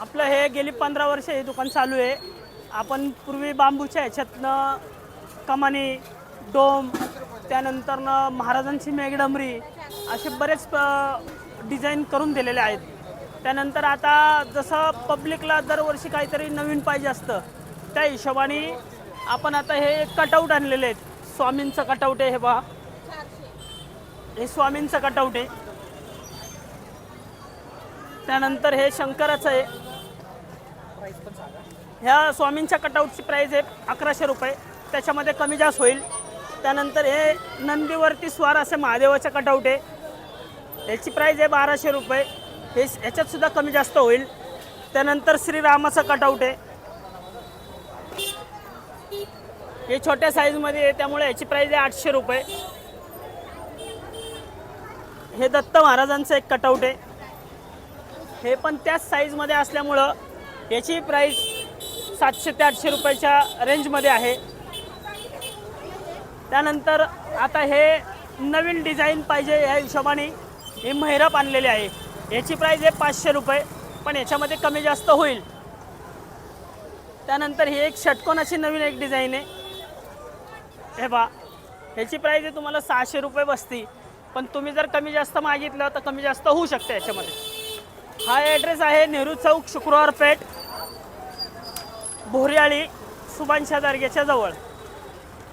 आपलं हे गेली पंधरा वर्ष हे दुकान चालू आहे. आपण पूर्वी बांबूच्या ह्याच्यातनं कमानी डोम त्यानंतरनं महाराजांची मेघडंबरी असे बरेच डिझाईन करून दिलेले आहेत. त्यानंतर आता जसं पब्लिकला दरवर्षी काहीतरी नवीन पाहिजे असतं त्या हिशोबाने आपण आता हे कटआउट आणलेले आहेत. स्वामींचं कटआउट आहे हे बा हे स्वामींचं कटआउट आहे. त्यानंतर हे शंकराचं आहे. ह्या स्वामींच्या कटआउटची प्राईज आहे अकराशे रुपये. त्याच्यामध्ये कमी जास्त होईल. त्यानंतर हे नंदीवरती स्वार असे महादेवाचं कटआउट आहे. याची प्राईज आहे बाराशे रुपये. हे ह्याच्यातसुद्धा कमी जास्त होईल. त्यानंतर श्रीरामाचं कटआउट आहे. हे छोट्या साईजमध्ये आहे त्यामुळे याची प्राईज आहे आठशे रुपये. हे दत्त महाराजांचं एक कटआउट आहे. हे पण त्याच साईजमध्ये असल्यामुळं याची प्राईस सातशे ते आठशे रुपयाच्या रेंजमध्ये आहे. त्यानंतर आता हे नवीन डिझाईन पाहिजे या हिशोबाने हे महिरप आणलेले आहे. याची प्राईस आहे पाचशे रुपये पण याच्यामध्ये कमी जास्त होईल. त्यानंतर ही एक षटकोनाची नवीन एक डिझाईन आहे. हे बा ह्याची प्राईस आहे तुम्हाला सहाशे रुपये बसती. पण तुम्ही जर कमी जास्त मागितलं तर कमी जास्त होऊ शकते याच्यामध्ये. हा ॲड्रेस आहे नेहरू चौक शुक्रवार पेठ भोरियाळी सुभानशा दर्ग्याच्या जवळ.